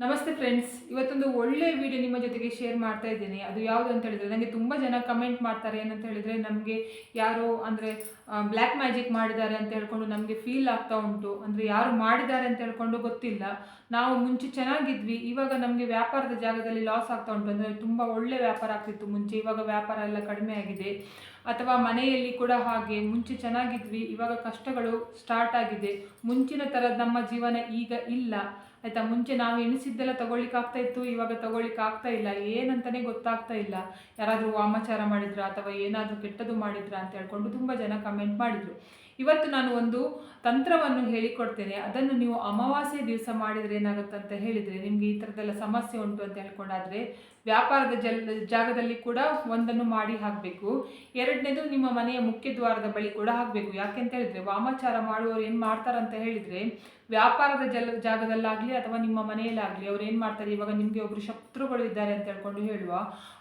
ನಮಸ್ತೆ ಫ್ರೆಂಡ್ಸ್ ಇವತ್ತೊಂದು ಒಳ್ಳೆಯ ವಿಡಿಯೋ ನಿಮ್ಮ ಜೊತೆಗೆ ಶೇರ್ ಮಾಡ್ತಾ ಇದ್ದೀನಿ. ಅದು ಯಾವುದು ಅಂತ ಹೇಳಿದ್ರೆ ನನಗೆ ತುಂಬ ಜನ ಕಮೆಂಟ್ ಮಾಡ್ತಾರೆ. ಏನಂತ ಹೇಳಿದರೆ, ನಮಗೆ ಯಾರೋ ಅಂದರೆ ಬ್ಲ್ಯಾಕ್ ಮ್ಯಾಜಿಕ್ ಮಾಡಿದ್ದಾರೆ ಅಂತ ಹೇಳ್ಕೊಂಡು ನಮಗೆ ಫೀಲ್ ಆಗ್ತಾ ಉಂಟು. ಅಂದರೆ ಯಾರು ಮಾಡಿದ್ದಾರೆ ಅಂತ ಹೇಳ್ಕೊಂಡು ಗೊತ್ತಿಲ್ಲ. ನಾವು ಮುಂಚೆ ಚೆನ್ನಾಗಿದ್ವಿ. ಇವಾಗ ನಮಗೆ ವ್ಯಾಪಾರದ ಜಾಗದಲ್ಲಿ ಲಾಸ್ ಆಗ್ತಾ ಉಂಟು. ಅಂದರೆ ತುಂಬ ಒಳ್ಳೆ ವ್ಯಾಪಾರ ಆಗ್ತಿತ್ತು ಮುಂಚೆ. ಇವಾಗ ವ್ಯಾಪಾರ ಎಲ್ಲ ಕಡಿಮೆ ಆಗಿದೆ. ಅಥವಾ ಮನೆಯಲ್ಲಿ ಕೂಡ ಹಾಗೆ ಮುಂಚೆ ಚೆನ್ನಾಗಿದ್ವಿ, ಇವಾಗ ಕಷ್ಟಗಳು ಸ್ಟಾರ್ಟ್ ಆಗಿದೆ. ಮುಂಚಿನ ಥರದ ನಮ್ಮ ಜೀವನ ಈಗ ಇಲ್ಲ. ಆಯ್ತಾ, ಮುಂಚೆ ನಾವು ಎಣಿಸಿದ್ದೆಲ್ಲ ತಗೊಳ್ಳಿಕ್ಕೆ ಆಗ್ತಾ ಇತ್ತು, ಇವಾಗ ತಗೊಳ್ಳಿಕ್ಕೆ ಆಗ್ತಾ ಇಲ್ಲ. ಏನಂತಾನೆ ಗೊತ್ತಾಗ್ತಾ ಇಲ್ಲ. ಯಾರಾದರೂ ವಾಮಾಚಾರ ಮಾಡಿದ್ರ ಅಥವಾ ಏನಾದರೂ ಕೆಟ್ಟದ್ದು ಮಾಡಿದ್ರ ಅಂತ ಹೇಳ್ಕೊಂಡು ತುಂಬ ಜನ ಕಮೆಂಟ್ ಮಾಡಿದ್ರು. ಇವತ್ತು ನಾನು ಒಂದು ತಂತ್ರವನ್ನು ಹೇಳಿಕೊಡ್ತೇನೆ. ಅದನ್ನು ನೀವು ಅಮಾವಾಸ್ಯೆ ದಿವಸ ಮಾಡಿದರೆ ಏನಾಗುತ್ತೆ ಅಂತ ಹೇಳಿದರೆ, ನಿಮಗೆ ಈ ಥರದ್ದೆಲ್ಲ ಸಮಸ್ಯೆ ಉಂಟು ಅಂತ ಹೇಳ್ಕೊಂಡಾದ್ರೆ ವ್ಯಾಪಾರದ ಜಲ್, ಜಾಗದಲ್ಲಿ ಕೂಡ ಒಂದನ್ನು ಮಾಡಿ ಹಾಕಬೇಕು. ಎರಡನೇದು ನಿಮ್ಮ ಮನೆಯ ಮುಖ್ಯ ದ್ವಾರದ ಬಳಿ ಕೂಡ ಹಾಕಬೇಕು. ಯಾಕೆಂತ ಹೇಳಿದ್ರೆ ವಾಮಾಚಾರ ಮಾಡುವವರು ಏನು ಮಾಡ್ತಾರೆ ಮಾಡ್ತಾರಂತ ಹೇಳಿದರೆ ವ್ಯಾಪಾರದ ಜಲ, ಜಾಗದಲ್ಲಾಗಲಿ ಅಥವಾ ನಿಮ್ಮ ಮನೆಯಲ್ಲಾಗಲಿ ಅವ್ರು ಏನು ಮಾಡ್ತಾರೆ? ಇವಾಗ ನಿಮಗೆ ಒಬ್ಬರು ಶತ್ರುಗಳು ಇದ್ದಾರೆ ಅಂತ ಹೇಳ್ಕೊಂಡು ಹೇಳುವ.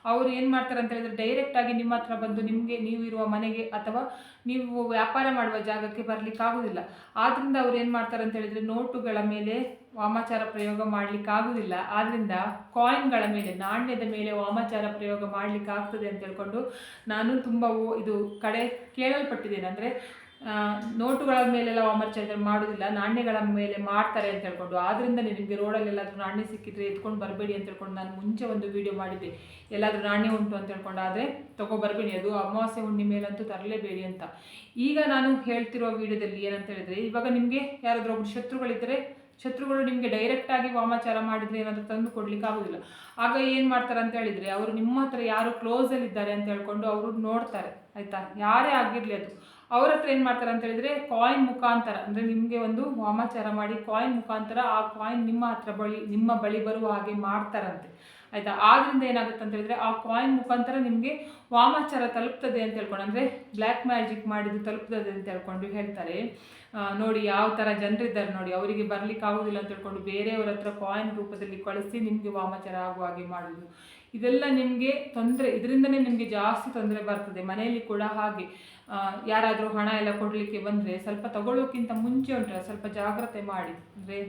ಅವ್ರು ಏನು ಮಾಡ್ತಾರೆ ಅಂತ ಹೇಳಿದ್ರೆ ಡೈರೆಕ್ಟಾಗಿ ನಿಮ್ಮ ಹತ್ರ ಬಂದು ನಿಮಗೆ ನೀವು ಇರುವ ಮನೆಗೆ ಅಥವಾ ನೀವು ವ್ಯಾಪಾರ ಮಾಡುವ ಜಾಗಕ್ಕೆ ಬರಲಿಕ್ಕಾಗೋದಿಲ್ಲ. ಆದ್ದರಿಂದ ಅವ್ರು ಏನು ಮಾಡ್ತಾರೆ ಅಂತ ಹೇಳಿದರೆ ನೋಟುಗಳ ಮೇಲೆ ವಾಮಾಚಾರ ಪ್ರಯೋಗ ಮಾಡ್ಲಿಕ್ಕೆ ಆದ್ದರಿಂದ ಕಾಯಿನ್ಗಳ ಮೇಲೆ, ನಾಣ್ಯದ ಮೇಲೆ ವಾಮಾಚಾರ ಪ್ರಯೋಗ ಮಾಡ್ಲಿಕ್ಕೆ ಆಗ್ತದೆ ಅಂತ ಹೇಳ್ಕೊಂಡು ನಾನು ತುಂಬ ಇದು ಕಡೆ ಕೇಳಲ್ಪಟ್ಟಿದ್ದೇನೆ. ಅಂದರೆ ನೋಟುಗಳ ಮೇಲೆಲ್ಲ ವಾಮಾಚಾರ ಮಾಡೋದಿಲ್ಲ. ನಾಣ್ಯಗಳ ಮೇಲೆ ಮಾಡ್ತಾರೆ ಅಂತ ಹೇಳ್ಕೊಂಡು. ಆದ್ರಿಂದ ನಿಮಗೆ ರೋಡಲ್ಲಿ ಎಲ್ಲಾದರೂ ನಾಣ್ಯ ಸಿಕ್ಕಿದ್ರೆ ಎತ್ಕೊಂಡು ಬರಬೇಡಿ ಅಂತ ಹೇಳ್ಕೊಂಡು ನಾನು ಮುಂಚೆ ಒಂದು ವಿಡಿಯೋ ಮಾಡಿದ್ದೆ. ಎಲ್ಲಾದರೂ ನಾಣ್ಯ ಉಂಟು ಅಂತ ಹೇಳ್ಕೊಂಡು. ಆದರೆ ತೊಗೊಬರ್ಬೇಡಿ ಬರಬೇಡಿ, ಅದು ಅಮಾವಾಸ್ಯೆ ಹುಣ್ಣಿ ಮೇಲಂತೂ ತರಲೇಬೇಡಿ ಅಂತ. ಈಗ ನಾನು ಹೇಳ್ತಿರೋ ವಿಡಿಯೋದಲ್ಲಿ ಏನಂತ ಹೇಳಿದರೆ, ಇವಾಗ ನಿಮಗೆ ಯಾರಾದರೂ ಒಬ್ಬರು ಶತ್ರುಗಳಿದ್ದರೆ ಶತ್ರುಗಳು ನಿಮಗೆ ಡೈರೆಕ್ಟ್ ಆಗಿ ವಾಮಾಚಾರ ಮಾಡಿದ್ರೆ ಏನಾದರೂ ತಂದು ಕೊಡ್ಲಿಕ್ಕೆ ಆಗೋದಿಲ್ಲ. ಆಗ ಏನು ಮಾಡ್ತಾರೆ ಅಂತ ಹೇಳಿದ್ರೆ, ಅವರು ನಿಮ್ಮ ಹತ್ರ ಯಾರು ಕ್ಲೋಸ್ ಅಲ್ಲಿ ಇದ್ದಾರೆ ಅಂತ ಹೇಳ್ಕೊಂಡು ಅವರು ನೋಡ್ತಾರೆ, ಆಯಿತಾ? ಯಾರೇ ಆಗಿರಲಿ ಅದು. ಅವ್ರ ಹತ್ರ ಏನು ಮಾಡ್ತಾರೆ ಅಂತ ಹೇಳಿದ್ರೆ ಕಾಯಿನ್ ಮುಖಾಂತರ, ಅಂದ್ರೆ ನಿಮಗೆ ಒಂದು ವಾಮಾಚಾರ ಮಾಡಿ ಕಾಯಿನ್ ಮುಖಾಂತರ ಆ ಕಾಯಿನ್ ನಿಮ್ಮ ಹತ್ರ ಬಳಿ, ನಿಮ್ಮ ಬಳಿ ಬರುವ ಹಾಗೆ ಮಾಡ್ತಾರಂತೆ, ಆಯಿತಾ? ಆದ್ದರಿಂದ ಏನಾಗುತ್ತೆ ಅಂತ ಹೇಳಿದ್ರೆ, ಆ ಕಾಯಿನ್ ಮುಖಾಂತರ ನಿಮಗೆ ವಾಮಾಚಾರ ತಲುಪ್ತದೆ ಅಂತ ಹೇಳ್ಕೊಂಡು, ಅಂದ್ರೆ ಬ್ಲ್ಯಾಕ್ ಮ್ಯಾಜಿಕ್ ಮಾಡಿದ್ದು ತಲುಪ್ತದೆ ಅಂತ ಹೇಳ್ಕೊಂಡು ಹೇಳ್ತಾರೆ. ನೋಡಿ ಯಾವ ಥರ ಜನರಿದ್ದಾರೆ ನೋಡಿ, ಅವರಿಗೆ ಬರ್ಲಿಕ್ಕೆ ಆಗೋದಿಲ್ಲ ಅಂತ ಹೇಳ್ಕೊಂಡು ಬೇರೆಯವ್ರ ಹತ್ರ ಕಾಯಿನ್ ರೂಪದಲ್ಲಿ ಕಳಿಸಿ ನಿಮಗೆ ವಾಮಾಚಾರ ಆಗುವ ಹಾಗೆ ಮಾಡುವುದು ಇದೆಲ್ಲ ನಿಮಗೆ ತೊಂದರೆ, ಇದರಿಂದನೇ ನಿಮಗೆ ಜಾಸ್ತಿ ತೊಂದರೆ ಬರ್ತದೆ. ಮನೆಯಲ್ಲಿ ಕೂಡ ಹಾಗೆ. ಯಾರಾದರೂ ಹಣ ಎಲ್ಲ ಕೊಡಲಿಕ್ಕೆ ಬಂದರೆ ಸ್ವಲ್ಪ ತಗೊಳ್ಳೋಕ್ಕಿಂತ ಮುಂಚೆ ಉಂಟು ಸ್ವಲ್ಪ ಜಾಗ್ರತೆ ಮಾಡಿ. ಅಂದರೆ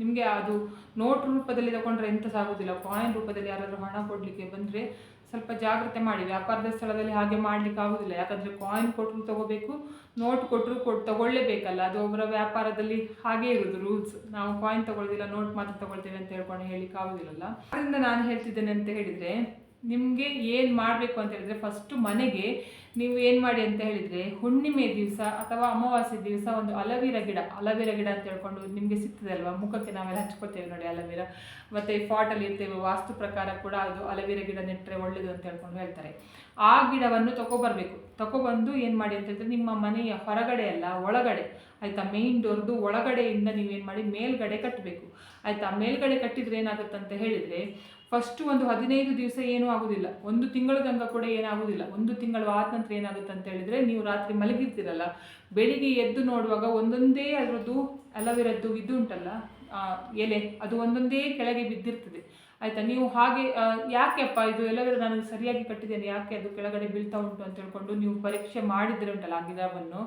ನಿಮಗೆ ಅದು ನೋಟ್ ರೂಪದಲ್ಲಿ ತಗೊಂಡ್ರೆ ಎಂತ ಸಾಗೋದಿಲ್ಲ. ಕಾಯಿನ್ ರೂಪದಲ್ಲಿ ಯಾರಾದರೂ ಹಣ ಕೊಡಲಿಕ್ಕೆ ಬಂದರೆ ಸ್ವಲ್ಪ ಜಾಗ್ರತೆ ಮಾಡಿ, ವ್ಯಾಪಾರದ ಸ್ಥಳದಲ್ಲಿ ಹಾಗೆ ಮಾಡ್ಲಿಕ್ಕೆ ಆಗೋದಿಲ್ಲ. ಯಾಕಂದ್ರೆ ಕಾಯಿನ್ ಕೊಟ್ಟರು ತಗೋಬೇಕು ನೋಟ್ ಕೊಟ್ಟರು ಕೊಟ್ಟು ತಗೊಳ್ಳೇಬೇಕಲ್ಲ, ಅದು ಒಬ್ಬರ ವ್ಯಾಪಾರದಲ್ಲಿ ಹಾಗೆ ಇರೋದು ರೂಲ್ಸ್ ನಾವು ಕಾಯಿನ್ ತಗೊಳ್ಳೋದಿಲ್ಲ ನೋಟ್ ಮಾತ್ರ ತಗೊಳ್ತೇವೆ ಅಂತ ಹೇಳ್ಕೊಂಡು ಹೇಳಿಕ್ಕೆ ಆಗೋದಿಲ್ಲಲ್ಲ. ಅದರಿಂದ ನಾನು ಹೇಳ್ತಿದ್ದೇನೆ ಅಂತ ಹೇಳಿದ್ರೆ ನಿಮಗೆ ಏನು ಮಾಡಬೇಕು ಅಂತ ಹೇಳಿದರೆ ಫಸ್ಟು ಮನೆಗೆ ನೀವು ಏನು ಮಾಡಿ ಅಂತ ಹೇಳಿದರೆ ಹುಣ್ಣಿಮೆ ದಿವಸ ಅಥವಾ ಅಮಾವಾಸ್ಯೆ ದಿವಸ ಒಂದು ಅಲವೀರ ಗಿಡ ಅಲವೀರ ಗಿಡ ಅಂತ ಹೇಳ್ಕೊಂಡು ನಿಮಗೆ ಸಿಗ್ತದೆ ಅಲ್ವಾ ಮುಖಕ್ಕೆ ನಾವೆಲ್ಲ ಹಚ್ಕೊಳ್ತೇವೆ ನೋಡಿ ಅಲವೀರ. ಮತ್ತು ಫಾಟಲ್ಲಿ ಇರ್ತೇವೆ, ವಾಸ್ತು ಪ್ರಕಾರ ಕೂಡ ಅದು ಅಲವೀರ ಗಿಡ ನೆಟ್ಟರೆ ಒಳ್ಳೆಯದು ಅಂತ ಹೇಳ್ಕೊಂಡು ಹೇಳ್ತಾರೆ. ಆ ಗಿಡವನ್ನು ತಗೊಬರಬೇಕು. ತಗೊಬಂದು ಏನು ಮಾಡಿ ಅಂತ ಹೇಳಿದ್ರೆ ನಿಮ್ಮ ಮನೆಯ ಹೊರಗಡೆ ಅಲ್ಲ, ಒಳಗಡೆ, ಆಯಿತಾ? ಮೇನ್ ಡೋರ್ದು ಒಳಗಡೆಯಿಂದ ನೀವೇನು ಮಾಡಿ ಮೇಲ್ಗಡೆ ಕಟ್ಟಬೇಕು ಆಯಿತಾ? ಮೇಲ್ಗಡೆ ಕಟ್ಟಿದ್ರೆ ಏನಾಗುತ್ತೆ ಅಂತ ಹೇಳಿದ್ರೆ ಫಸ್ಟ್ ಒಂದು ಹದಿನೈದು ದಿವಸ ಏನೂ ಆಗೋದಿಲ್ಲ. ಒಂದು ತಿಂಗಳ ತನಕ ಕೂಡ ಏನಾಗೋದಿಲ್ಲ. ಒಂದು ತಿಂಗಳು ಆದ ನಂತರ ಏನಾಗುತ್ತೆ ಅಂತ ಹೇಳಿದ್ರೆ ನೀವು ರಾತ್ರಿ ಮಲಗಿರ್ತೀರಲ್ಲ, ಬೆಳಿಗ್ಗೆ ಎದ್ದು ನೋಡುವಾಗ ಒಂದೊಂದೇ ಅದರದ್ದು ಅಲವಿರದ್ದು ಇದು ಉಂಟಲ್ಲ ಎಲೆ, ಅದು ಒಂದೊಂದೇ ಕೆಳಗೆ ಬಿದ್ದಿರ್ತದೆ. ಆಯ್ತಾ? ನೀವು ಹಾಗೆ ಯಾಕೆಪ್ಪ ಇದು ಎಲ್ಲದರೂ ನಾನು ಸರಿಯಾಗಿ ಕಟ್ಟಿದ್ದೇನೆ? ಯಾಕೆ ಅದು ಕೆಳಗಡೆ ಬೀಳ್ತಾ ಉಂಟು ಅಂತ ಹೇಳ್ಕೊಂಡು ನೀವು ಪರೀಕ್ಷೆ ಮಾಡಿದ್ರೆ ಉಂಟಲ್ಲ ಆ ಗಿಡವನ್ನು.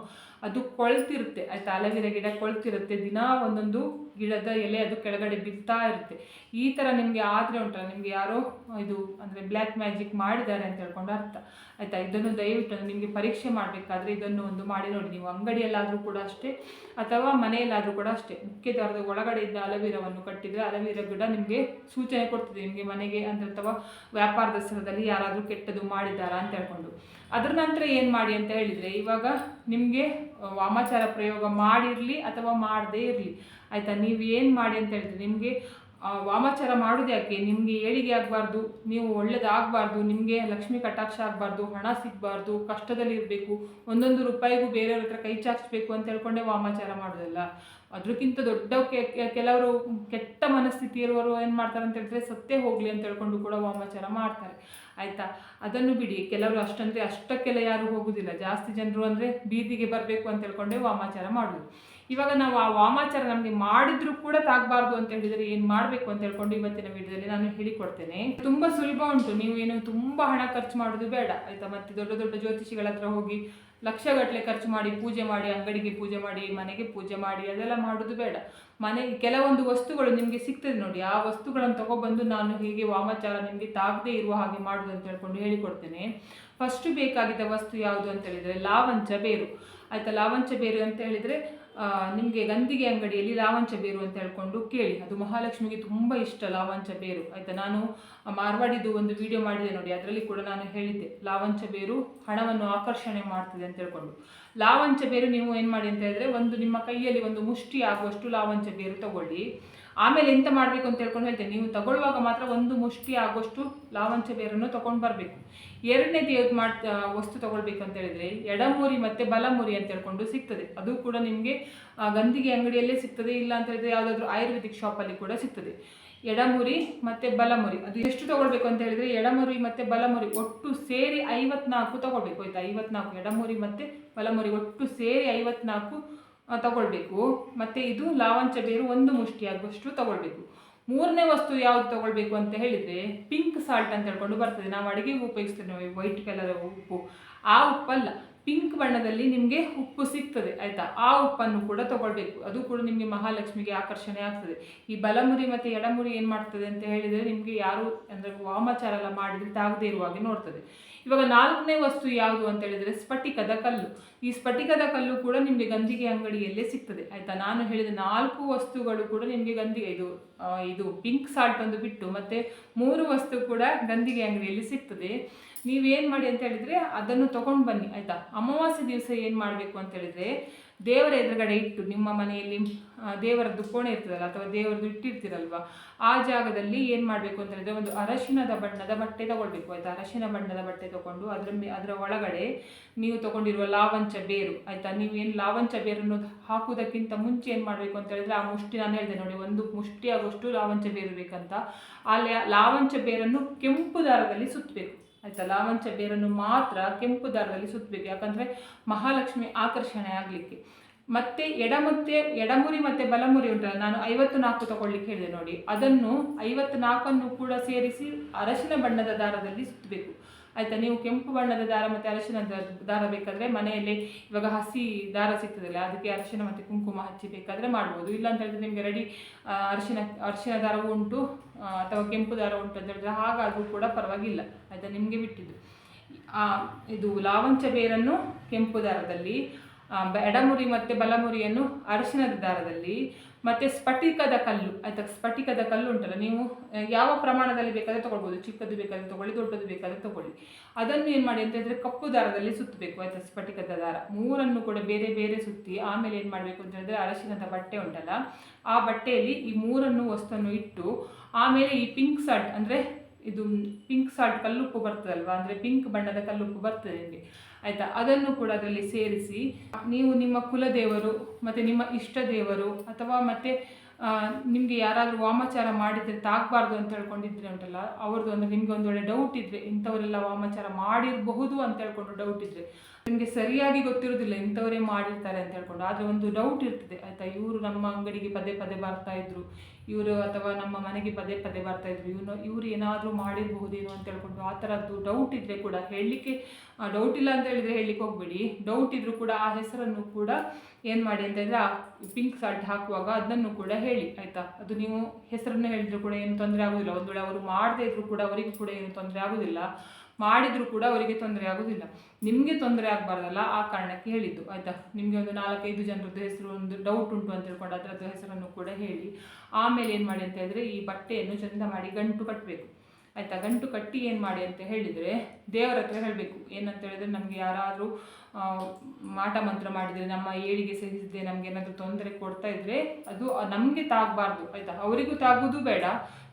ಅದು ಕೊಳ್ತಿರುತ್ತೆ, ಆಯ್ತಾ? ಅಲವಿರ ಗಿಡ ಕೊಳ್ತಿರುತ್ತೆ. ದಿನ ಒಂದೊಂದು ಗಿಡದ ಎಲೆ ಅದು ಕೆಳಗಡೆ ಬಿತ್ತಾ ಇರುತ್ತೆ. ಈ ಥರ ನಿಮಗೆ ಆದರೆ ಉಂಟಲ್ಲ, ನಿಮಗೆ ಯಾರೋ, ಇದು ಅಂದರೆ ಬ್ಲ್ಯಾಕ್ ಮ್ಯಾಜಿಕ್ ಮಾಡಿದ್ದಾರೆ ಅಂತ ಹೇಳ್ಕೊಂಡು ಅರ್ಥ. ಆಯ್ತಾ? ಇದನ್ನು ದಯವಿಟ್ಟು ನಿಮಗೆ ಪರೀಕ್ಷೆ ಮಾಡಬೇಕಾದ್ರೆ ಇದನ್ನು ಒಂದು ಮಾಡಿ ನೋಡಿ. ನೀವು ಅಂಗಡಿಯಲ್ಲಾದರೂ ಕೂಡ ಅಷ್ಟೇ, ಅಥವಾ ಮನೆಯಲ್ಲಾದರೂ ಕೂಡ ಅಷ್ಟೇ. ಮುಖ್ಯ ಒಳಗಡೆ ಇದ್ದ ಅಲವೀರವನ್ನು ಕಟ್ಟಿದರೆ ಅಲವೀರ ಗಿಡ ನಿಮಗೆ ಸೂಚನೆ ಕೊಡ್ತದೆ ನಿಮಗೆ ಮನೆಗೆ ಅಂದರೆ ಅಥವಾ ವ್ಯಾಪಾರದ ಸ್ಥಳದಲ್ಲಿ ಯಾರಾದರೂ ಕೆಟ್ಟದ್ದು ಮಾಡಿದ್ದಾರಾ ಅಂತ ಹೇಳ್ಕೊಂಡು. ಅದರ ನಂತರ ಏನು ಮಾಡಿ ಅಂತ ಹೇಳಿದರೆ, ಇವಾಗ ನಿಮಗೆ ವಾಮಾಚಾರ ಪ್ರಯೋಗ ಮಾಡಿರಲಿ ಅಥವಾ ಮಾಡದೇ ಇರಲಿ. ಆಯಿತಾ? ನೀವು ಏನು ಮಾಡಿ ಅಂತ ಹೇಳಿದ್ರೆ, ನಿಮಗೆ ವಾಮಾಚಾರ ಮಾಡೋದು ಯಾಕೆ? ನಿಮಗೆ ಏಳಿಗೆ ಆಗಬಾರ್ದು, ನೀವು ಒಳ್ಳೇದಾಗಬಾರ್ದು, ನಿಮಗೆ ಲಕ್ಷ್ಮಿ ಕಟಾಕ್ಷ ಆಗಬಾರ್ದು, ಹಣ ಸಿಗಬಾರ್ದು ಕಷ್ಟದಲ್ಲಿ ಇರಬೇಕು ಒಂದೊಂದು ರೂಪಾಯಿಗೂ ಬೇರೆಯವ್ರ ಹತ್ರ ಕೈ ಚಾಚಬೇಕು ಅಂತ ಹೇಳ್ಕೊಂಡೆ ವಾಮಾಚಾರ ಮಾಡೋದಲ್ಲ. ಅದಕ್ಕಿಂತ ದೊಡ್ಡ ಕೆಲವರು ಕೆಟ್ಟ ಮನಸ್ಥಿತಿ ಇರುವವರು ಏನು ಮಾಡ್ತಾರೆ ಅಂತ ಹೇಳಿದ್ರೆ ಸತ್ತೇ ಹೋಗಲಿ ಅಂತ ಹೇಳ್ಕೊಂಡು ಕೂಡ ವಾಮಾಚಾರ ಮಾಡ್ತಾರೆ. ಆಯಿತಾ? ಅದನ್ನು ಬಿಡಿ. ಕೆಲವರು ಅಷ್ಟಂದರೆ ಅಷ್ಟಕ್ಕೆಲ್ಲ ಯಾರು ಹೋಗುದಿಲ್ಲ. ಜಾಸ್ತಿ ಜನರು ಅಂದರೆ ಬೀದಿಗೆ ಬರಬೇಕು ಅಂತ ಹೇಳ್ಕೊಂಡೆ ವಾಮಾಚಾರ ಮಾಡೋದು. ಇವಾಗ ನಾವು ಆ ವಾಮಾಚಾರ ನಮಗೆ ಮಾಡಿದ್ರು ಕೂಡ ತಾಗಬಾರ್ದು ಅಂತ ಹೇಳಿದರೆ ಏನು ಮಾಡಬೇಕು ಅಂತ ಹೇಳ್ಕೊಂಡು ಇವತ್ತಿನ ವಿಡಿಯೋದಲ್ಲಿ ನಾನು ಹೇಳಿಕೊಡ್ತೇನೆ. ತುಂಬ ಸುಲಭ ಉಂಟು. ನೀವು ಏನು ತುಂಬ ಹಣ ಖರ್ಚು ಮಾಡೋದು ಬೇಡ. ಆಯಿತಾ? ಮತ್ತೆ ದೊಡ್ಡ ದೊಡ್ಡ ಜ್ಯೋತಿಷಿಗಳ ಹತ್ರ ಹೋಗಿ ಲಕ್ಷಗಟ್ಟಲೆ ಖರ್ಚು ಮಾಡಿ, ಪೂಜೆ ಮಾಡಿ, ಅಂಗಡಿಗೆ ಪೂಜೆ ಮಾಡಿ, ಮನೆಗೆ ಪೂಜೆ ಮಾಡಿ, ಅದೆಲ್ಲ ಮಾಡೋದು ಬೇಡ. ಮನೆ, ಕೆಲವೊಂದು ವಸ್ತುಗಳು ನಿಮಗೆ ಸಿಗ್ತದೆ ನೋಡಿ. ಆ ವಸ್ತುಗಳನ್ನು ತಗೊಬಂದು ನಾನು ಹೇಗೆ ವಾಮಾಚಾರ ನಿಮಗೆ ತಾಗದೇ ಇರುವ ಹಾಗೆ ಮಾಡೋದು ಅಂತ ಹೇಳ್ಕೊಂಡು ಹೇಳಿಕೊಡ್ತೇನೆ. ಫಸ್ಟ್ ಬೇಕಾಗಿದ್ದ ವಸ್ತು ಯಾವುದು ಅಂತ ಹೇಳಿದರೆ ಲಾವಂಚ ಬೇರು. ಆಯಿತಾ, ಲಾವಂಚ ಬೇರು ಅಂತ ಹೇಳಿದರೆ ನಿಮಗೆ ಗಂದಿಗೆ ಅಂಗಡಿಯಲ್ಲಿ ಲಾವಂಚ ಬೇರು ಅಂತ ಹೇಳ್ಕೊಂಡು ಕೇಳಿ. ಅದು ಮಹಾಲಕ್ಷ್ಮಿಗೆ ತುಂಬ ಇಷ್ಟ, ಲಾವಂಚ ಬೇರು. ಆಯಿತಾ? ನಾನು ಮಾರ್ವಾಡಿದು ಒಂದು ವಿಡಿಯೋ ಮಾಡಿದೆ ನೋಡಿ, ಅದರಲ್ಲಿ ಕೂಡ ನಾನು ಹೇಳಿದ್ದೆ. ಲಾವಂಚ ಬೇರು ಹಣವನ್ನು ಆಕರ್ಷಣೆ ಮಾಡ್ತದೆ ಅಂತ ಹೇಳ್ಕೊಂಡು. ಲಾವಂಚ ಬೇರು ನೀವು ಏನು ಮಾಡಿ ಅಂತ ಹೇಳಿದ್ರೆ ಒಂದು ನಿಮ್ಮ ಕೈಯಲ್ಲಿ ಒಂದು ಮುಷ್ಟಿ ಆಗುವಷ್ಟು ಲಾವಂಚ ಬೇರು ತಗೊಳ್ಳಿ. ಆಮೇಲೆ ಎಂತ ಮಾಡಬೇಕು ಅಂತ ಹೇಳ್ಕೊಂಡು ಹೇಳ್ತೇನೆ. ನೀವು ತಗೊಳ್ಳುವಾಗ ಮಾತ್ರ ಒಂದು ಮುಷ್ಟಿ ಆಗುವಷ್ಟು ಲಾವಂಚ ಬೇರನ್ನು ತಗೊಂಡು ಬರಬೇಕು. ಎರಡನೇದು ಯಾವ್ದು ಮಾಡ್ ವಸ್ತು ತಗೊಳ್ಬೇಕು ಅಂತ ಹೇಳಿದ್ರೆ ಎಡಮೂರಿ ಮತ್ತು ಬಲಮೂರಿ ಅಂತ ಹೇಳ್ಕೊಂಡು ಸಿಗ್ತದೆ. ಅದು ಕೂಡ ನಿಮಗೆ ಗಂದಿಗೆ ಅಂಗಡಿಯಲ್ಲೇ ಸಿಗ್ತದೆ, ಇಲ್ಲ ಅಂತ ಹೇಳಿದ್ರೆ ಯಾವುದಾದ್ರೂ ಆಯುರ್ವೇದಿಕ್ ಶಾಪಲ್ಲಿ ಕೂಡ ಸಿಗ್ತದೆ. ಎಡಮುರಿ ಮತ್ತು ಬಲಮುರಿ. ಅದು ಎಷ್ಟು ತಗೊಳ್ಬೇಕು ಅಂತ ಹೇಳಿದ್ರೆ ಎಡಮುರಿ ಮತ್ತು ಬಲಮುರಿ ಒಟ್ಟು ಸೇರಿ ಐವತ್ನಾಲ್ಕು ತೊಗೊಳ್ಬೇಕು. ಆಯ್ತಾ? ಐವತ್ನಾಲ್ಕು ಎಡಮುರಿ ಮತ್ತು ಬಲಮುರಿ ಒಟ್ಟು ಸೇರಿ ಐವತ್ನಾಲ್ಕು ತಗೊಳ್ಬೇಕು. ಮತ್ತು ಇದು ಲಾವಂಚ ಬೇರು ಒಂದು ಮುಷ್ಟಿ ಆಗುವಷ್ಟು ತಗೊಳ್ಬೇಕು. ಮೂರನೇ ವಸ್ತು ಯಾವ್ದು ತಗೊಳ್ಬೇಕು ಅಂತ ಹೇಳಿದರೆ ಪಿಂಕ್ ಸಾಲ್ಟ್ ಅಂತ ಹೇಳ್ಕೊಂಡು ಬರ್ತದೆ. ನಾವು ಅಡುಗೆಗೆ ಉಪಯೋಗಿಸ್ತೇವೆ. ವೈಟ್ ಕಲರ್ ಉಪ್ಪು. ಆ ಉಪ್ಪಲ್ಲ. ಪಿಂಕ್ ಬಣ್ಣದಲ್ಲಿ ನಿಮಗೆ ಉಪ್ಪು ಸಿಗ್ತದೆ, ಆಯಿತಾ? ಆ ಉಪ್ಪನ್ನು ಕೂಡ ತಗೊಳ್ಬೇಕು. ಅದು ಕೂಡ ನಿಮಗೆ ಮಹಾಲಕ್ಷ್ಮಿಗೆ ಆಕರ್ಷಣೆ ಆಗ್ತದೆ. ಈ ಬಲಮುರಿ ಮತ್ತು ಎಡಮುರಿ ಏನು ಮಾಡ್ತದೆ ಅಂತ ಹೇಳಿದರೆ ನಿಮಗೆ ಯಾರು ಅಂದರೆ ವಾಮಾಚಾರ ಎಲ್ಲ ಮಾಡಿದರೆ ತಾಗದೇ ಇರುವಾಗೆ ನೋಡ್ತದೆ. ಇವಾಗ ನಾಲ್ಕನೇ ವಸ್ತು ಯಾವುದು ಅಂತ ಹೇಳಿದರೆ ಸ್ಫಟಿಕದ ಕಲ್ಲು. ಈ ಸ್ಫಟಿಕದ ಕಲ್ಲು ಕೂಡ ನಿಮಗೆ ಗಂಧಿಗೆ ಅಂಗಡಿಯಲ್ಲೇ ಸಿಗ್ತದೆ, ಆಯಿತಾ? ನಾನು ಹೇಳಿದ ನಾಲ್ಕು ವಸ್ತುಗಳು ಕೂಡ ನಿಮಗೆ ಗಂಧಿಗೆ ಇದು ಇದು ಪಿಂಕ್ ಸಾಲ್ಟ್ ಒಂದು ಬಿಟ್ಟು ಮತ್ತು ಮೂರು ವಸ್ತು ಕೂಡ ಗಂಧಿಗೆ ಅಂಗಡಿಯಲ್ಲಿ ಸಿಗ್ತದೆ. ನೀವೇನು ಮಾಡಿ ಅಂತ ಹೇಳಿದರೆ ಅದನ್ನು ತೊಗೊಂಡು ಬನ್ನಿ, ಆಯಿತಾ? ಅಮಾವಾಸ್ಯೆ ದಿವಸ ಏನು ಮಾಡಬೇಕು ಅಂತ ಹೇಳಿದರೆ ದೇವರ ಎದುರುಗಡೆ ಇಟ್ಟು, ನಿಮ್ಮ ಮನೆಯಲ್ಲಿ ದೇವರದ್ದು ಕೋಣೆ ಇರ್ತದಲ್ಲ, ಅಥವಾ ದೇವರದ್ದು ಇಟ್ಟಿರ್ತೀರಲ್ವ, ಆ ಜಾಗದಲ್ಲಿ ಏನು ಮಾಡಬೇಕು ಅಂತ ಹೇಳಿದ್ರೆ ಒಂದು ಅರಶಿನದ ಬಣ್ಣದ ಬಟ್ಟೆ ತಗೊಳ್ಬೇಕು, ಆಯಿತಾ? ಅರಶಿನ ಬಣ್ಣದ ಬಟ್ಟೆ ತಗೊಂಡು ಅದರ ಮೇ, ಅದರ ಒಳಗಡೆ ನೀವು ತಗೊಂಡಿರುವ ಲಾವಂಚ ಬೇರು, ಆಯಿತಾ? ನೀವು ಏನು ಲಾವಂಚ ಬೇರನ್ನು ಹಾಕುವುದಕ್ಕಿಂತ ಮುಂಚೆ ಏನು ಮಾಡಬೇಕು ಅಂತ ಹೇಳಿದ್ರೆ ಆ ಮುಷ್ಟಿ, ನಾನು ಹೇಳಿದೆ ನೋಡಿ, ಒಂದು ಮುಷ್ಟಿ ಆಗೋಷ್ಟು ಲಾವಂಚ ಬೇರು ಬೇಕಂತ, ಆ ಲಾವಂಚ ಬೇರನ್ನು ಕೆಂಪು ದಾರದಲ್ಲಿ ಸುತ್ತಬೇಕು ಆಯ್ತಾ? ಲಾವಂಚ ಬೇರನ್ನು ಮಾತ್ರ ಕೆಂಪು ದಾರದಲ್ಲಿ ಸುತ್ತಬೇಕು ಯಾಕಂದರೆ ಮಹಾಲಕ್ಷ್ಮಿ ಆಕರ್ಷಣೆ ಆಗಲಿಕ್ಕೆ. ಮತ್ತೆ ಎಡಮುತ್ತೆ, ಎಡಮುರಿ ಮತ್ತೆ ಬಲಮುರಿ ಉಂಟಲ್ಲ, ನಾನು ಐವತ್ತು ನಾಲ್ಕು ತಗೊಳ್ಳಿಕ್ಕೆ ಹೇಳಿದೆ ನೋಡಿ. ಅದನ್ನು ಐವತ್ತು ನಾಲ್ಕನ್ನು ಕೂಡ ಸೇರಿಸಿ ಅರಶಿನ ಬಣ್ಣದ ದಾರದಲ್ಲಿ ಸುತ್ತಬೇಕು ಆಯ್ತಾ ನೀವು ಕೆಂಪು ಬಣ್ಣದ ದಾರ ಮತ್ತು ಅರಶಿನ ದಾರ ಬೇಕಾದರೆ ಮನೆಯಲ್ಲಿ ಇವಾಗ ಹಸಿ ದಾರ ಸಿಗ್ತದಲ್ಲ ಅದಕ್ಕೆ ಅರಶಿನ ಮತ್ತು ಕುಂಕುಮ ಹಚ್ಚಿ ಬೇಕಾದರೆ ಮಾಡ್ಬೋದು. ಇಲ್ಲ ಅಂತ ಹೇಳಿದ್ರೆ ನಿಮಗೆ ರೆಡಿ ಅರಶಿನ ಅರಶಿನ ದಾರವೂ ಉಂಟು ಅಥವಾ ಕೆಂಪು ದಾರ ಉಂಟು ಅಂತ ಹೇಳಿದ್ರೆ ಹಾಗಾದರೂ ಕೂಡ ಪರವಾಗಿಲ್ಲ. ಆಯಿತಾ ನಿಮಗೆ ಬಿಟ್ಟಿದ್ದು. ಆ, ಇದು ಲಾವಂಚ ಬೇರನ್ನು ಕೆಂಪು ದಾರದಲ್ಲಿ ಎಡಮುರಿ ಮತ್ತು ಬಲಮುರಿಯನ್ನು ಅರಶಿನದ ದಾರದಲ್ಲಿ ಮತ್ತು ಸ್ಫಟಿಕದ ಕಲ್ಲು, ಆಯ್ತಾ, ಸ್ಫಟಿಕದ ಕಲ್ಲು ಉಂಟಲ್ಲ, ನೀವು ಯಾವ ಪ್ರಮಾಣದಲ್ಲಿ ಬೇಕಾದರೆ ತೊಗೊಳ್ಬೋದು. ಚಿಕ್ಕದು ಬೇಕಾದರೆ ತೊಗೊಳ್ಳಿ ದೊಡ್ಡದು ಬೇಕಾದರೆ ತೊಗೊಳ್ಳಿ. ಅದನ್ನು ಏನು ಮಾಡಿ ಅಂತ ಹೇಳಿದ್ರೆ ಕಪ್ಪು ದಾರದಲ್ಲಿ ಸುತ್ತಬೇಕು, ಆಯ್ತಾ, ಸ್ಫಟಿಕದ ದಾರ. ಮೂರನ್ನು ಕೂಡ ಬೇರೆ ಬೇರೆ ಸುತ್ತಿ, ಆಮೇಲೆ ಏನು ಮಾಡಬೇಕು ಅಂತ ಹೇಳಿದ್ರೆ ಅರಶಿನದ ಬಟ್ಟೆ ಉಂಟಲ್ಲ, ಆ ಬಟ್ಟೆಯಲ್ಲಿ ಈ ಮೂರನ್ನು ವಸ್ತುವನ್ನು ಇಟ್ಟು, ಆಮೇಲೆ ಈ ಪಿಂಕ್ ಸಾಲ್ಟ್, ಅಂದರೆ ಇದು ಪಿಂಕ್ ಸಾಲ್ಟ್ ಕಲ್ಲುಪ್ಪು ಬರ್ತದಲ್ವಾ, ಅಂದರೆ ಪಿಂಕ್ ಬಣ್ಣದ ಕಲ್ಲುಪ್ಪು ಬರ್ತದೆ ನಿಮಗೆ. ಆಯಿತಾ? ಅದನ್ನು ಕೂಡ ಅದರಲ್ಲಿ ಸೇರಿಸಿ, ನೀವು ನಿಮ್ಮ ಕುಲದೇವರು ಮತ್ತು ನಿಮ್ಮ ಇಷ್ಟ ದೇವರು ಅಥವಾ ಮತ್ತು ನಿಮಗೆ ಯಾರಾದರೂ ವಾಮಾಚಾರ ಮಾಡಿದರೆ ತಾಗಬಾರ್ದು ಅಂತ ಹೇಳ್ಕೊಂಡಿದ್ರೆ ಉಂಟಲ್ಲ, ಅವ್ರದ್ದು ಅಂದರೆ ನಿಮಗೆ ಒಂದು ಒಳ್ಳೆ ಡೌಟ್ ಇದ್ದರೆ ಇಂಥವರೆಲ್ಲ ವಾಮಾಚಾರ ಮಾಡಿರಬಹುದು ಅಂತ ಹೇಳ್ಕೊಂಡು ಡೌಟ್ ಇದ್ದರೆ ನಿಮಗೆ ಸರಿಯಾಗಿ ಗೊತ್ತಿರೋದಿಲ್ಲ ಇಂಥವರೇ ಮಾಡಿರ್ತಾರೆ ಅಂತ ಹೇಳ್ಕೊಂಡು. ಆದರೆ ಒಂದು ಡೌಟ್ ಇರ್ತದೆ. ಆಯಿತಾ? ಇವರು ನಮ್ಮ ಅಂಗಡಿಗೆ ಪದೇ ಪದೇ ಬರ್ತಾ ಇದ್ರು. ಇವರು ಅಥವಾ ನಮ್ಮ ಮನೆಗೆ ಪದೇ ಪದೇ ಬರ್ತಾ ಇದ್ರು. ಇವನು, ಇವರು ಏನಾದರೂ ಮಾಡಿರಬಹುದೇನೋ ಅಂತ ಹೇಳ್ಕೊಂಡು ಆ ಥರದ್ದು ಡೌಟ್ ಇದ್ದರೆ ಕೂಡ ಹೇಳಲಿಕ್ಕೆ ಡೌಟ್ ಇಲ್ಲ ಅಂತ ಹೇಳಿದರೆ ಹೇಳಲಿಕ್ಕೆ ಹೋಗ್ಬೇಡಿ. ಡೌಟ್ ಇದ್ದರೂ ಕೂಡ ಆ ಹೆಸರನ್ನು ಕೂಡ ಏನು ಮಾಡಿ ಅಂತ ಹೇಳಿದರೆ ಆ ಪಿಂಕ್ ಸಾಲ್ಟ್ ಹಾಕುವಾಗ ಅದನ್ನು ಕೂಡ ಹೇಳಿ. ಆಯಿತಾ? ಅದು ನೀವು ಹೆಸರನ್ನು ಹೇಳಿದ್ರು ಕೂಡ ಏನು ತೊಂದರೆ ಆಗೋದಿಲ್ಲ. ಒಂದು ವೇಳೆ ಅವರು ಮಾಡದೇ ಇದ್ರೂ ಕೂಡ ಅವರಿಗೂ ಕೂಡ ಏನು ತೊಂದರೆ ಆಗೋದಿಲ್ಲ. ಮಾಡಿದರೂ ಕೂಡ ಅವರಿಗೆ ತೊಂದರೆ ಆಗೋದಿಲ್ಲ ನಿಮಗೆ ತೊಂದರೆ ಆಗಬಾರ್ದಲ್ಲ, ಆ ಕಾರಣಕ್ಕೆ ಹೇಳಿದ್ದು, ಆಯಿತಾ? ನಿಮಗೆ ಒಂದು ನಾಲ್ಕೈದು ಜನರದ್ದು ಹೆಸರು ಒಂದು ಡೌಟ್ ಉಂಟು ಅಂತ ಹೇಳ್ಕೊಂಡು ಅದರದ್ದು ಹೆಸರನ್ನು ಕೂಡ ಹೇಳಿ, ಆಮೇಲೆ ಏನು ಮಾಡಿ ಅಂತ ಹೇಳಿದ್ರೆ ಈ ಬಟ್ಟೆಯನ್ನು ಚಂದ ಮಾಡಿ ಗಂಟು ಕಟ್ಟಬೇಕು ಆಯಿತಾ, ಗಂಟು ಕಟ್ಟಿ ಏನು ಮಾಡಿ ಅಂತ ಹೇಳಿದರೆ, ದೇವರ ಹತ್ರ ಹೇಳಬೇಕು. ಏನಂತ ಹೇಳಿದ್ರೆ ನಮಗೆ ಯಾರಾದರೂ ಮಾಟ ಮಂತ್ರ ಮಾಡಿದರೆ, ನಮ್ಮ ಏಳಿಗೆ ಸಹಿಸದೆ ನಮ್ಗೆ ಏನಾದರೂ ತೊಂದರೆ ಕೊಡ್ತಾ ಇದ್ರೆ, ಅದು ನಮಗೆ ತಾಗಬಾರ್ದು, ಆಯಿತಾ? ಅವರಿಗೂ ತಾಗೋದು ಬೇಡ,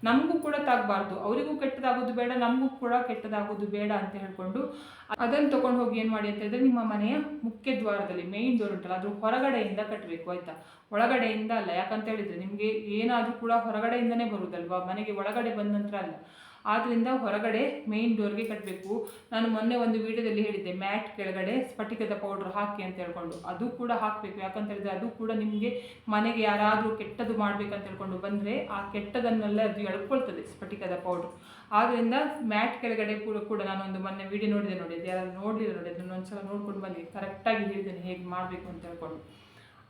ನಮಗೂ ಕೂಡ ತಾಗಬಾರ್ದು. ಅವರಿಗೂ ಕೆಟ್ಟದಾಗೋದು ಬೇಡ, ನಮಗೂ ಕೂಡ ಕೆಟ್ಟದಾಗೋದು ಬೇಡ ಅಂತ ಹೇಳ್ಕೊಂಡು, ಅದನ್ನು ತೊಗೊಂಡು ಹೋಗಿ ಏನು ಮಾಡಿ ಅಂತ ಹೇಳಿದ್ರೆ, ನಿಮ್ಮ ಮನೆಯ ಮುಖ್ಯ ದ್ವಾರದಲ್ಲಿ ಮೇಯ್ನ್ ಡೋರ್ ಉಂಟಲ್ಲ, ಅದ್ರ ಹೊರಗಡೆಯಿಂದ ಕಟ್ಟಬೇಕು ಆಯಿತಾ? ಒಳಗಡೆಯಿಂದ ಅಲ್ಲ, ಯಾಕಂತ ಹೇಳಿದರೆ, ನಿಮಗೆ ಏನಾದರೂ ಕೂಡ ಹೊರಗಡೆಯಿಂದನೇ ಬರುವುದಲ್ವಾ ಮನೆಗೆ ಒಳಗಡೆ ಬಂದ ನಂತರ ಅಲ್ಲ. ಆದ್ದರಿಂದ ಹೊರಗಡೆ ಮೇನ್ ಡೋರ್ಗೆ ಕಟ್ಟಬೇಕು ನಾನು ಮೊನ್ನೆ ಒಂದು ವಿಡಿಯೋದಲ್ಲಿ ಹೇಳಿದ್ದೆ, ಮ್ಯಾಟ್ ಕೆಳಗಡೆ ಸ್ಫಟಿಕದ ಪೌಡ್ರ್ ಹಾಕಿ ಅಂತ ಹೇಳ್ಕೊಂಡು. ಅದು ಕೂಡ ಹಾಕಬೇಕು. ಯಾಕಂತ ಹೇಳಿದ್ರೆ ಅದು ಕೂಡ ನಿಮಗೆ ಮನೆಗೆ ಯಾರಾದರೂ ಕೆಟ್ಟದ್ದು ಮಾಡಬೇಕಂತ ಹೇಳ್ಕೊಂಡು ಬಂದರೆ ಆ ಕೆಟ್ಟದನ್ನೆಲ್ಲ ಅದು ಎಳ್ಕೊಳ್ತದೆ ಸ್ಫಟಿಕದ ಪೌಡ್ರ್ ಆದ್ದರಿಂದ ಮ್ಯಾಟ್ ಕೆಳಗಡೆ ಕೂಡ ಕೂಡ ಒಂದು ಮೊನ್ನೆ ವಿಡಿಯೋ ನೋಡಿದೆ ನೋಡಿ ಅದು ಯಾರು ನೋಡಲಿಲ್ಲ ನೋಡಿ ಅದನ್ನು ಒಂದ್ಸಲ ನೋಡ್ಕೊಂಡು ಬನ್ನಿ. ಕರೆಕ್ಟಾಗಿ ಹೇಳಿದ್ದೇನೆ ಹೇಗೆ ಮಾಡಬೇಕು ಅಂತ ಹೇಳ್ಕೊಂಡು.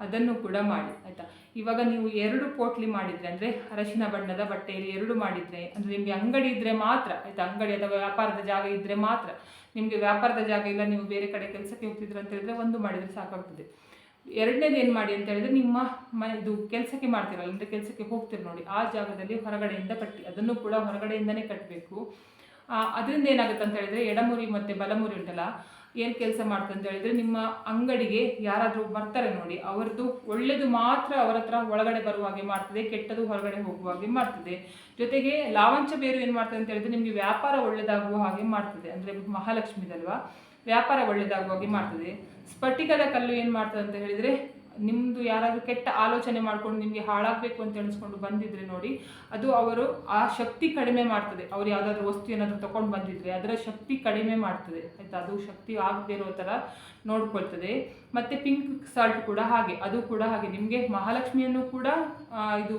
ಅದನ್ನು ಕೂಡ ಮಾಡಿ, ಆಯಿತಾ? ಇವಾಗ ನೀವು ಎರಡು ಪೋಟ್ಲಿ ಮಾಡಿದರೆ, ಅಂದರೆ ಅರಶಿನ ಬಣ್ಣದ ಬಟ್ಟೆಯಲ್ಲಿ ಎರಡು ಮಾಡಿದರೆ, ಅಂದರೆ ನಿಮಗೆ ಅಂಗಡಿ ಇದ್ದರೆ ಮಾತ್ರ, ಆಯಿತಾ? ಅಂಗಡಿ ಅಥವಾ ವ್ಯಾಪಾರದ ಜಾಗ ಇದ್ದರೆ ಮಾತ್ರ. ನಿಮಗೆ ವ್ಯಾಪಾರದ ಜಾಗ ಇಲ್ಲ, ನೀವು ಬೇರೆ ಕಡೆ ಕೆಲಸಕ್ಕೆ ಹೋಗ್ತಿದ್ರು ಅಂತ ಹೇಳಿದ್ರೆ ಒಂದು ಮಾಡಿದರೆ ಸಾಕಾಗ್ತದೆ. ಎರಡನೇದು ಏನು ಮಾಡಿ ಅಂತ ಹೇಳಿದ್ರೆ ನಿಮ್ಮ ಮ, ಇದು ಕೆಲಸಕ್ಕೆ ಮಾಡ್ತೀರಲ್ಲ, ಅಂದರೆ ಕೆಲಸಕ್ಕೆ ಹೋಗ್ತೀರಿ ನೋಡಿ, ಆ ಜಾಗದಲ್ಲಿ ಹೊರಗಡೆಯಿಂದ ಕಟ್ಟಿ, ಅದನ್ನು ಕೂಡ ಹೊರಗಡೆಯಿಂದನೇ ಕಟ್ಟಬೇಕು ಅದರಿಂದ ಏನಾಗುತ್ತೆ ಅಂತ ಹೇಳಿದ್ರೆ ಎಡಮುರಿ ಮತ್ತು ಬಲಮುರಿ ಉಂಟಲ್ಲ ಏನು ಕೆಲಸ ಮಾಡ್ತದೆ ಅಂತ ಹೇಳಿದ್ರೆ ನಿಮ್ಮ ಅಂಗಡಿಗೆ ಯಾರಾದರೂ ಬರ್ತಾರೆ ನೋಡಿ ಅವರದ್ದು ಒಳ್ಳೆಯದು ಮಾತ್ರ ಅವರ ಹತ್ರ ಒಳಗಡೆ ಬರುವ ಹಾಗೆ ಮಾಡ್ತದೆ, ಕೆಟ್ಟದು ಹೊರಗಡೆ ಹೋಗುವ ಹಾಗೆ ಮಾಡ್ತದೆ. ಜೊತೆಗೆ ಲಾವಂಚ ಬೇರು ಏನು ಮಾಡ್ತದೆ ಅಂತ ಹೇಳಿದ್ರೆ ನಿಮಗೆ ವ್ಯಾಪಾರ ಒಳ್ಳೆಯದಾಗುವ ಹಾಗೆ ಮಾಡ್ತದೆ. ಅಂದರೆ ಮಹಾಲಕ್ಷ್ಮಿದಲ್ವಾ? ವ್ಯಾಪಾರ ಒಳ್ಳೆಯದಾಗುವ ಹಾಗೆ ಮಾಡ್ತದೆ. ಸ್ಫಟಿಕದ ಕಲ್ಲು ಏನು ಮಾಡ್ತದೆ ಅಂತ ಹೇಳಿದರೆ ನಿಮ್ಮದು ಯಾರಾದರೂ ಕೆಟ್ಟ ಆಲೋಚನೆ ಮಾಡ್ಕೊಂಡು ನಿಮಗೆ ಹಾಳಾಗಬೇಕು ಅಂತ ಎಣಿಸ್ಕೊಂಡು ಬಂದಿದ್ರೆ ನೋಡಿ, ಅದು ಅವರು ಆ ಶಕ್ತಿ ಕಡಿಮೆ ಮಾಡ್ತದೆ. ಅವ್ರು ಯಾವುದಾದ್ರೂ ವಸ್ತು ಏನಾದರೂ ತಗೊಂಡು ಬಂದಿದ್ರೆ ಅದರ ಶಕ್ತಿ ಕಡಿಮೆ ಮಾಡ್ತದೆ. ಆಯಿತಾ? ಅದು ಶಕ್ತಿ ಆಗದೇ ಇರೋ ಥರ ನೋಡ್ಕೊಳ್ತದೆ. ಮತ್ತು ಪಿಂಕ್ ಸಾಲ್ಟ್ ಕೂಡ ಹಾಗೆ, ಅದು ಕೂಡ ಹಾಗೆ. ನಿಮಗೆ ಮಹಾಲಕ್ಷ್ಮಿಯನ್ನು ಕೂಡ ಇದು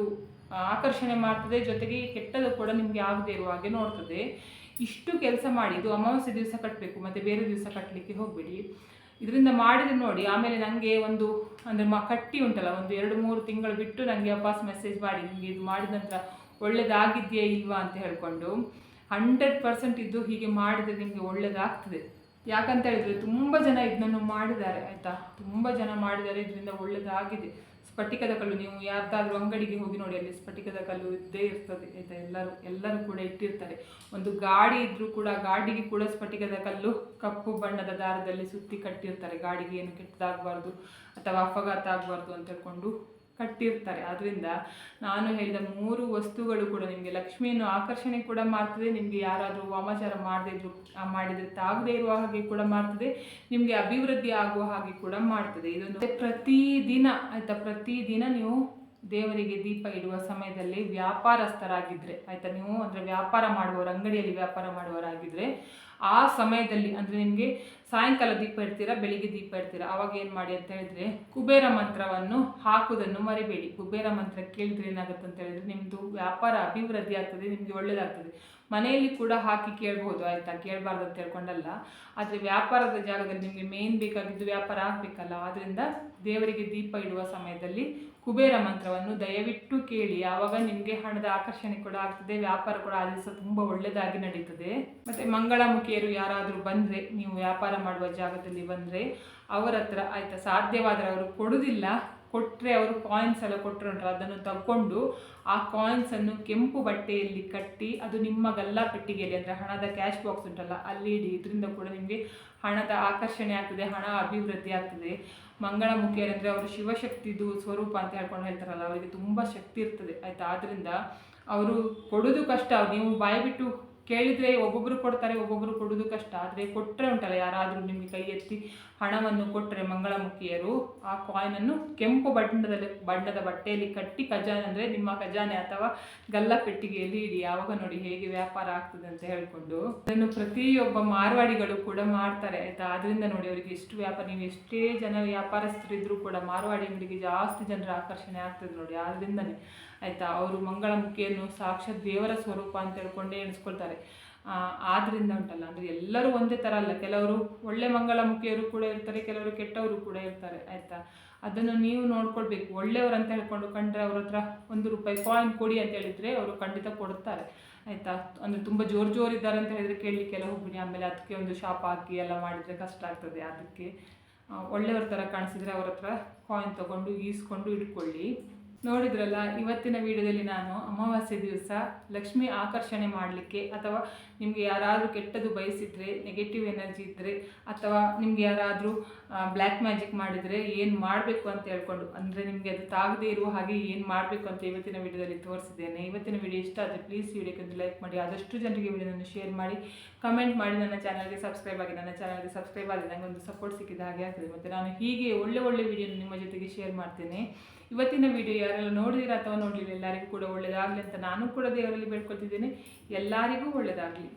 ಆಕರ್ಷಣೆ ಮಾಡ್ತದೆ. ಜೊತೆಗೆ ಕೆಟ್ಟದ ಕೂಡ ನಿಮಗೆ ಆಗದೇ ಇರುವ ಹಾಗೆ ನೋಡ್ತದೆ. ಇಷ್ಟು ಕೆಲಸ ಮಾಡಿ, ಇದು ಅಮಾವಾಸ್ಯೆ ದಿವಸ ಕಟ್ಟಬೇಕು ಮತ್ತು ಬೇರೆ ದಿವಸ ಕಟ್ಟಲಿಕ್ಕೆ ಹೋಗಬೇಡಿ. ಇದರಿಂದ ಮಾಡಿದ್ರೆ ನೋಡಿ, ಆಮೇಲೆ ನನಗೆ ಒಂದು, ಅಂದರೆ ಮ, ಕಟ್ಟಿ ಉಂಟಲ್ಲ, ಒಂದು ಎರಡು ಮೂರು ತಿಂಗಳು ಬಿಟ್ಟು ನನಗೆ ವಾಪಸ್ ಮೆಸೇಜ್ ಮಾಡಿ ನಿಮಗೆ ಇದು ಮಾಡಿದ ನಂತರ ಒಳ್ಳೇದಾಗಿದೆಯಾ ಇಲ್ವಾ? ಅಂತ ಹೇಳ್ಕೊಂಡು ಹಂಡ್ರೆಡ್ ಪರ್ಸೆಂಟ್ ಇದು ಹೀಗೆ ಮಾಡಿದರೆ ನಿಮಗೆ ಒಳ್ಳೇದಾಗ್ತದೆ. ಯಾಕಂತ ಹೇಳಿದ್ರೆ ತುಂಬ ಜನ ಇದನ್ನು ಮಾಡಿದ್ದಾರೆ, ಆಯಿತಾ? ತುಂಬ ಜನ ಮಾಡಿದ್ದಾರೆ, ಇದರಿಂದ ಒಳ್ಳೆಯದಾಗಿದೆ ಸ್ಫಟಿಕದ ಕಲ್ಲು, ನೀವು ಯಾರ್ದಾದ್ರೂ ಅಂಗಡಿಗೆ ಹೋಗಿ ನೋಡಿ, ಅಲ್ಲಿ ಸ್ಫಟಿಕದ ಕಲ್ಲು ಇದ್ದೇ ಇರ್ತದೆ, ಆಯಿತಾ? ಎಲ್ಲರೂ ಎಲ್ಲರೂ ಕೂಡ ಇಟ್ಟಿರ್ತಾರೆ. ಒಂದು ಗಾಡಿ ಇದ್ರೂ ಕೂಡ, ಗಾಡಿಗೆ ಕೂಡ ಸ್ಫಟಿಕದ ಕಲ್ಲು ಕಪ್ಪು ಬಣ್ಣದ ದಾರದಲ್ಲಿ ಸುತ್ತಿ ಕಟ್ಟಿರ್ತಾರೆ. ಗಾಡಿಗೆ ಏನು ಕೆಟ್ಟದಾಗಬಾರ್ದು ಅಥವಾ ಅಪಘಾತ ಆಗಬಾರ್ದು ಅಂತ ಹೇಳ್ಕೊಂಡು ಕಟ್ಟಿರ್ತಾರೆ. ಆದ್ದರಿಂದ ನಾನು ಹೇಳಿದ ಮೂರು ವಸ್ತುಗಳು ಕೂಡ ನಿಮಗೆ ಲಕ್ಷ್ಮಿಯನ್ನು ಆಕರ್ಷಣೆ ಕೂಡ ಮಾಡ್ತದೆ. ನಿಮಗೆ ಯಾರಾದರೂ ವಾಮಾಚಾರ ಮಾಡದೇ ಇದ್ರು ಮಾಡಿದರೆ ತಾಗದೇ ಇರುವ ಹಾಗೆ ಕೂಡ ಮಾಡ್ತದೆ. ನಿಮಗೆ ಅಭಿವೃದ್ಧಿ ಆಗುವ ಹಾಗೆ ಕೂಡ ಮಾಡ್ತದೆ. ಇದೊಂದು ಪ್ರತಿದಿನ ಆಯಿತಾ, ಪ್ರತಿದಿನ ನೀವು ದೇವರಿಗೆ ದೀಪ ಇಡುವ ಸಮಯದಲ್ಲಿ ವ್ಯಾಪಾರಸ್ಥರಾಗಿದ್ದರೆ ಆಯಿತಾ ನೀವು ಅಂದರೆ ವ್ಯಾಪಾರ ಮಾಡುವವರು, ಅಂಗಡಿಯಲ್ಲಿ ವ್ಯಾಪಾರ ಮಾಡುವವರಾಗಿದ್ದರೆ ಆ ಸಮಯದಲ್ಲಿ ಅಂದರೆ ನಿಮಗೆ ಸಾಯಂಕಾಲ ದೀಪ ಇಡ್ತೀರಾ, ಬೆಳಿಗ್ಗೆ ದೀಪ ಇಡ್ತೀರಾ? ಅವಾಗ ಏನು ಮಾಡಿ ಅಂತ ಹೇಳಿದ್ರೆ ಕುಬೇರ ಮಂತ್ರವನ್ನು ಹಾಕುವುದನ್ನು ಮರಿಬೇಡಿ. ಕುಬೇರ ಮಂತ್ರ ಕೇಳಿದ್ರೆ ಏನಾಗುತ್ತೆ ಅಂತ ಹೇಳಿದ್ರೆ ನಿಮ್ಮದು ವ್ಯಾಪಾರ ಅಭಿವೃದ್ಧಿ ಆಗ್ತದೆ, ನಿಮಗೆ ಒಳ್ಳೆಯದಾಗ್ತದೆ ಮನೆಯಲ್ಲಿ ಕೂಡ ಹಾಕಿ ಕೇಳ್ಬೋದು, ಆಯಿತಾ? ಕೇಳಬಾರ್ದು ಅಂತ ಹೇಳ್ಕೊಂಡಲ್ಲ. ಆದರೆ ವ್ಯಾಪಾರದ ಜಾಗದಲ್ಲಿ ನಿಮಗೆ ಮೇನ್ ಬೇಕಾಗಿದ್ದು ವ್ಯಾಪಾರ ಆಗಬೇಕಲ್ಲ. ಆದ್ದರಿಂದ ದೇವರಿಗೆ ದೀಪ ಇಡುವ ಸಮಯದಲ್ಲಿ ಕುಬೇರ ಮಂತ್ರವನ್ನು ದಯವಿಟ್ಟು ಕೇಳಿ. ಆವಾಗ ನಿಮಗೆ ಹಣದ ಆಕರ್ಷಣೆ ಕೂಡ ಆಗ್ತದೆ, ವ್ಯಾಪಾರ ಕೂಡ ಆ ದಿವಸ ತುಂಬ ಒಳ್ಳೆಯದಾಗಿ ನಡೀತದೆ. ಮತ್ತು ಮಂಗಳಮುಖಿಯರು ಯಾರಾದರೂ ಬಂದರೆ, ನೀವು ವ್ಯಾಪಾರ ಮಾಡುವ ಜಾಗದಲ್ಲಿ ಬಂದರೆ ಅವರ ಹತ್ರ ಆಯಿತಾ ಸಾಧ್ಯವಾದರೆ ಅವರು ಕೊಡುವುದಿಲ್ಲ ಕೊಟ್ಟರೆ ಅವರು ಕಾಯಿನ್ಸ್ ಎಲ್ಲ ಕೊಟ್ಟರು ಅದನ್ನು ತಗೊಂಡು ಆ ಕಾಯಿನ್ಸನ್ನು ಕೆಂಪು ಬಟ್ಟೆಯಲ್ಲಿ ಕಟ್ಟಿ ಅದು ನಿಮ್ಮ ಗಲ್ಲ ಪೆಟ್ಟಿಗೆಯಲ್ಲಿ ಅಂದರೆ ಹಣದ ಕ್ಯಾಶ್ ಬಾಕ್ಸ್ ಉಂಟಲ್ಲ, ಅಲ್ಲಿ ಇಡಿ. ಇದರಿಂದ ಕೂಡ ನಿಮಗೆ ಹಣದ ಆಕರ್ಷಣೆ ಆಗ್ತದೆ, ಹಣ ಅಭಿವೃದ್ಧಿ ಆಗ್ತದೆ. ಮಂಗಳ ಮುಖಿಯರಂದರೆ ಅವರು ಶಿವಶಕ್ತಿದು ಸ್ವರೂಪ ಅಂತ ಹೇಳ್ಕೊಂಡು ಹೇಳ್ತಾರಲ್ಲ, ಅವರಿಗೆ ತುಂಬ ಶಕ್ತಿ ಇರ್ತದೆ, ಆಯಿತಾ? ಆದ್ದರಿಂದ ಅವರು ಕೊಡೋದು ಕಷ್ಟ ನೀವು ಬಾಯಿ ಬಿಟ್ಟು ಕೇಳಿದರೆ ಒಬ್ಬೊಬ್ಬರು ಕೊಡ್ತಾರೆ ಒಬ್ಬೊಬ್ಬರು ಕೊಡೋದು ಕಷ್ಟ. ಆದರೆ ಕೊಟ್ಟರೆ ಉಂಟಲ್ಲ, ಯಾರಾದರೂ ನಿಮಗೆ ಕೈ ಎತ್ತಿ ಹಣವನ್ನು ಕೊಟ್ಟರೆ ಮಂಗಳಮುಖಿಯರು, ಆ ಕಾಯಿನನ್ನು ಕೆಂಪು ಬಣ್ಣದಲ್ಲಿ, ಬಣ್ಣದ ಬಟ್ಟೆಯಲ್ಲಿ ಕಟ್ಟಿ ಖಜಾನೆ ಅಂದರೆ ನಿಮ್ಮ ಖಜಾನೆ ಅಥವಾ ಗಲ್ಲ ಪೆಟ್ಟಿಗೆಯಲ್ಲಿ ಇಡಿ. ಯಾವಾಗ ನೋಡಿ ಹೇಗೆ ವ್ಯಾಪಾರ ಆಗ್ತದೆ ಅಂತ ಹೇಳ್ಕೊಂಡು. ಅದನ್ನು ಪ್ರತಿಯೊಬ್ಬ ಮಾರ್ವಾಡಿಗಳು ಕೂಡ ಮಾಡ್ತಾರೆ, ಆಯಿತಾ? ಅದರಿಂದ ನೋಡಿ ಅವರಿಗೆ ಎಷ್ಟು ವ್ಯಾಪಾರ ನೀವು ಎಷ್ಟೇ ಜನ ವ್ಯಾಪಾರಸ್ಥರಿದ್ರು ಕೂಡ ಮಾರ್ವಾಡಿ ಅಂಗಡಿಗೆ ಜಾಸ್ತಿ ಜನರ ಆಕರ್ಷಣೆ ಆಗ್ತದೆ ನೋಡಿ. ಆದ್ದರಿಂದನೇ ಆಯಿತಾ? ಅವರು ಮಂಗಳಮುಖಿಯನ್ನು ಸಾಕ್ಷಾತ್ ದೇವರ ಸ್ವರೂಪ ಅಂತ ಹೇಳ್ಕೊಂಡೇ ಎಣಿಸ್ಕೊಳ್ತಾರೆ. ಆದ್ದರಿಂದ ಉಂಟಲ್ಲ, ಅಂದರೆ ಎಲ್ಲರೂ ಒಂದೇ ಥರ ಅಲ್ಲ, ಕೆಲವರು ಒಳ್ಳೆ ಮಂಗಳಮುಖಿಯರು ಕೂಡ ಇರ್ತಾರೆ, ಕೆಲವರು ಕೆಟ್ಟವರು ಕೂಡ ಇರ್ತಾರೆ, ಆಯಿತಾ? ಅದನ್ನು ನೀವು ನೋಡ್ಕೊಳ್ಬೇಕು. ಒಳ್ಳೆಯವರು ಅಂತ ಹೇಳ್ಕೊಂಡು ಕಂಡ್ರೆ ಅವ್ರ ಹತ್ರ ಒಂದು ರೂಪಾಯಿ ಕಾಯಿನ್ ಕೊಡಿ ಅಂತ ಹೇಳಿದರೆ ಅವರು ಖಂಡಿತ ಕೊಡ್ತಾರೆ ಆಯಿತಾ? ಅಂದರೆ ತುಂಬ ಜೋರು ಜೋರು ಇದ್ದಾರೆ ಅಂತ ಹೇಳಿದರೆ ಕೇಳಲಿಕ್ಕೆಲ್ಲ ಹೋಗ್ಬಿಡಿ. ಆಮೇಲೆ ಅದಕ್ಕೆ ಒಂದು ಶಾಪ್ ಹಾಕಿ ಎಲ್ಲ ಮಾಡಿದರೆ ಕಷ್ಟ ಆಗ್ತದೆ ಅದಕ್ಕೆ. ಒಳ್ಳೆಯವ್ರ ಥರ ಕಾಣಿಸಿದರೆ ಅವ್ರ ಹತ್ರ ಕಾಯಿನ್ ತೊಗೊಂಡು ಈಸ್ಕೊಂಡು ಇಟ್ಕೊಳ್ಳಿ. ನೋಡಿದ್ರಲ್ಲ, ಇವತ್ತಿನ ವಿಡಿಯೋದಲ್ಲಿ ನಾನು ಅಮಾವಾಸ್ಯೆ ದಿವಸ ಲಕ್ಷ್ಮಿ ಆಕರ್ಷಣೆ ಮಾಡಲಿಕ್ಕೆ ಅಥವಾ ನಿಮಗೆ ಯಾರಾದರೂ ಕೆಟ್ಟದ್ದು ಬಯಸಿದರೆ ನೆಗೆಟಿವ್ ಎನರ್ಜಿ ಇದ್ದರೆ ಅಥವಾ ನಿಮಗೆ ಯಾರಾದರೂ ಬ್ಲ್ಯಾಕ್ ಮ್ಯಾಜಿಕ್ ಮಾಡಿದರೆ ಏನು ಮಾಡಬೇಕು ಅಂತ ಹೇಳ್ಕೊಂಡು, ಅಂದರೆ ನಿಮಗೆ ಅದು ತಾಗದೇ ಇರುವ ಹಾಗೆ ಏನು ಮಾಡಬೇಕು ಅಂತ ಇವತ್ತಿನ ವಿಡಿಯೋದಲ್ಲಿ ತೋರಿಸಿದ್ದೇನೆ. ಇವತ್ತಿನ ವಿಡಿಯೋ ಇಷ್ಟ ಆದರೆ ಪ್ಲೀಸ್ ವಿಡಿಯೋಕ್ಕೆ ಲೈಕ್ ಮಾಡಿ, ಆದಷ್ಟು ಜನರಿಗೆ ವಿಡಿಯೋನ ಶೇರ್ ಮಾಡಿ ಕಮೆಂಟ್ ಮಾಡಿ ನನ್ನ ಚಾನಲ್ಗೆ ಸಬ್ಸ್ಕ್ರೈಬ್ ಆಗಿ, ನನ್ನ ಚಾನಲ್ಗೆ ಸಬ್ಸ್ಕ್ರೈಬ್ ಆಗಿ ಒಂದು ಸಪೋರ್ಟ್ ಸಿಕ್ಕಿದ ಹಾಗೆ ಆಗ್ತದೆ. ಮತ್ತು ನಾನು ಹೀಗೆ ಒಳ್ಳೆ ಒಳ್ಳೆ ವಿಡಿಯೋನ ನಿಮ್ಮ ಜೊತೆಗೆ ಶೇರ್ ಮಾಡ್ತೇನೆ. ಇವತ್ತಿನ ವಿಡಿಯೋ ಯಾರೆಲ್ಲ ನೋಡಿದಿರ ಅಥವಾ ನೋಡಲಿಲ್ಲ, ಎಲ್ಲರಿಗೂ ಕೂಡ ಒಳ್ಳೆಯದಾಗಲಿ ಅಂತ ನಾನು ಕೂಡ ದೇವರಲ್ಲಿ ಬೇಡ್ಕೊಳ್ತಿದ್ದೇನೆ. ಎಲ್ಲರಿಗೂ ಒಳ್ಳೆಯದಾಗಲಿ